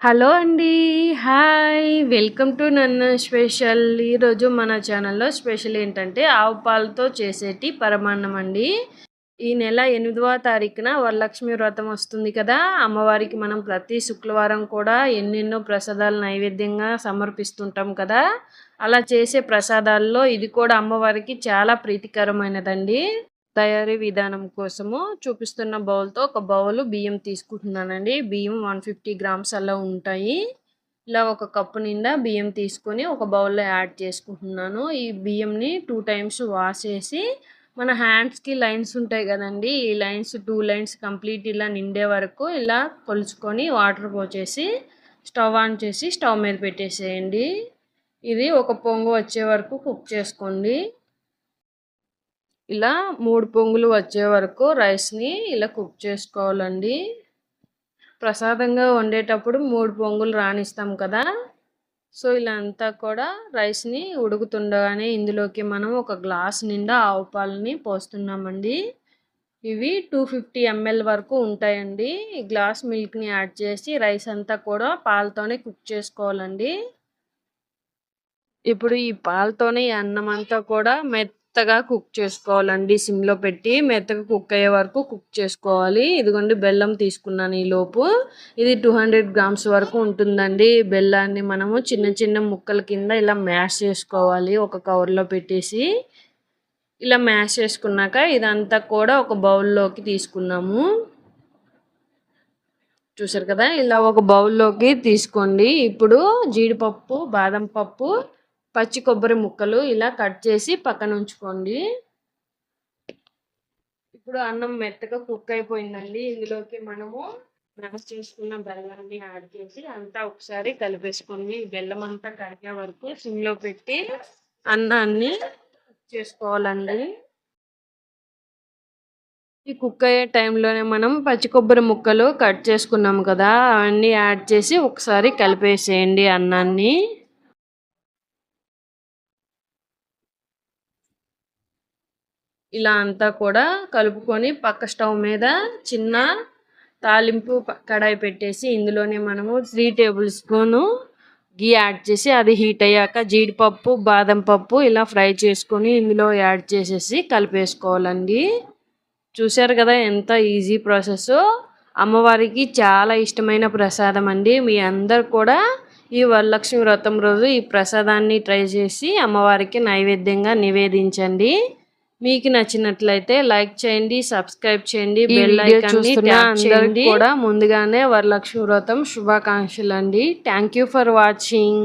Hello అండి hi. Welcome to నన్ను special. ఈరోజు మన ఛానల్లో స్పెషల్ ఏంటంటే ఆవు పాలతో చేసేటి పరమాన్నం అండి. ఈ నెల ఎనిమిదవ తారీఖున వరలక్ష్మి వ్రతం వస్తుంది కదా. అమ్మవారికి మనం ప్రతి శుక్రవారం కూడా ఎన్నెన్నో ప్రసాదాలు నైవేద్యంగా సమర్పిస్తుంటాం కదా. అలా చేసే ప్రసాదాల్లో ఇది కూడా అమ్మవారికి చాలా ప్రీతికరమైనదండి. తయారీ విధానం కోసము చూపిస్తున్న బౌల్తో ఒక బౌల్ బియ్యం తీసుకుంటున్నానండి. బియ్యం వన్ ఫిఫ్టీ గ్రామ్స్ అలా ఉంటాయి. ఇలా ఒక కప్పు నిండా బియ్యం తీసుకొని ఒక బౌల్లో యాడ్ చేసుకుంటున్నాను. ఈ బియ్యంని టూ టైమ్స్ వాష్ చేసి మన హ్యాండ్స్కి లైన్స్ ఉంటాయి కదండి. ఈ లైన్స్ టూ లైన్స్ కంప్లీట్ ఇలా నిండే వరకు ఇలా కొలుచుకొని వాటర్ పోసేసి స్టవ్ ఆన్ చేసి స్టవ్ మీద పెట్టేసేయండి. ఇది ఒక పొంగు వచ్చే వరకు కుక్ చేసుకోండి. ఇలా మూడు పొంగులు వచ్చే వరకు రైస్ని ఇలా కుక్ చేసుకోవాలండి. ప్రసాదంగా వండేటప్పుడు మూడు పొంగులు రాణిస్తాం కదా. సో ఇలా అంతా కూడా రైస్ని ఉడుకుతుండగానే ఇందులోకి మనం ఒక గ్లాస్ నిండా ఆవు పాలని పోస్తున్నామండి. ఇవి టూ ఫిఫ్టీ ఎంఎల్ వరకు ఉంటాయండి. ఈ గ్లాస్ మిల్క్ని యాడ్ చేసి రైస్ అంతా కూడా పాలతోనే కుక్ చేసుకోవాలండి. ఇప్పుడు ఈ పాలతోనే ఈ అన్నం అంతా కూడా మెత్త మెత్తగా కుక్ చేసుకోవాలండి సిమ్లో పెట్టి. మెత్తగా కుక్ అయ్యే వరకు కుక్ చేసుకోవాలి. ఇదిగోండి బెల్లం తీసుకున్నాను ఈ లోపు. ఇది టూ హండ్రెడ్ గ్రామ్స్ వరకు ఉంటుందండి. బెల్లాన్ని మనము చిన్న చిన్న ముక్కల కింద ఇలా మ్యాష్ చేసుకోవాలి. ఒక కవర్లో పెట్టేసి ఇలా మ్యాష్ చేసుకున్నాక ఇదంతా కూడా ఒక బౌల్లోకి తీసుకున్నాము చూసారు కదా? ఇలా ఒక బౌల్లోకి తీసుకోండి. ఇప్పుడు జీడిపప్పు బాదం పప్పు పచ్చి కొబ్బరి ముక్కలు ఇలా కట్ చేసి పక్కన ఉంచుకోండి. ఇప్పుడు అన్నం మెత్తగా కుక్ అయిపోయిందండి. ఇందులోకి మనము మ్యాష్ చేసుకున్న బెల్లాన్ని యాడ్ చేసి అంతా ఒకసారి కలిపేసుకొని బెల్లం అంతా కరిగే వరకు సిమ్లో పెట్టి అన్నాన్ని చేసుకోవాలండి. ఈ కుక్ అయ్యే టైంలోనే మనం పచ్చి కొబ్బరి ముక్కలు కట్ చేసుకున్నాం కదా అవన్నీ యాడ్ చేసి ఒకసారి కలిపేసేయండి అన్నాన్ని. ఇలా అంతా కూడా కలుపుకొని పక్క స్టవ్ మీద చిన్న తాలింపు కడాయి పెట్టేసి ఇందులోనే మనము three tablespoon ghee add చేసి అది హీట్ అయ్యాక జీడిపప్పు బాదం పప్పు ఇలా ఫ్రై చేసుకొని ఇందులో యాడ్ చేసేసి కలిపేసుకోవాలండి. చూశారు కదా ఎంత ఈజీ ప్రాసెస్ అమ్మవారికి చాలా ఇష్టమైన ప్రసాదం అండి. మీ అందరు కూడా ఈ వరలక్ష్మి వ్రతం రోజు ఈ ప్రసాదాన్ని ట్రై చేసి అమ్మవారికి నైవేద్యంగా నివేదించండి. మీకు నచ్చినట్లయితే లైక్ చేయండి సబ్స్క్రైబ్ చేయండి బెల్ ఐకాన్ని కూడా ముందుగానే వరలక్ష్మి వ్రతం శుభాకాంక్షలు అండి థ్యాంక్ ఫర్ వాచింగ్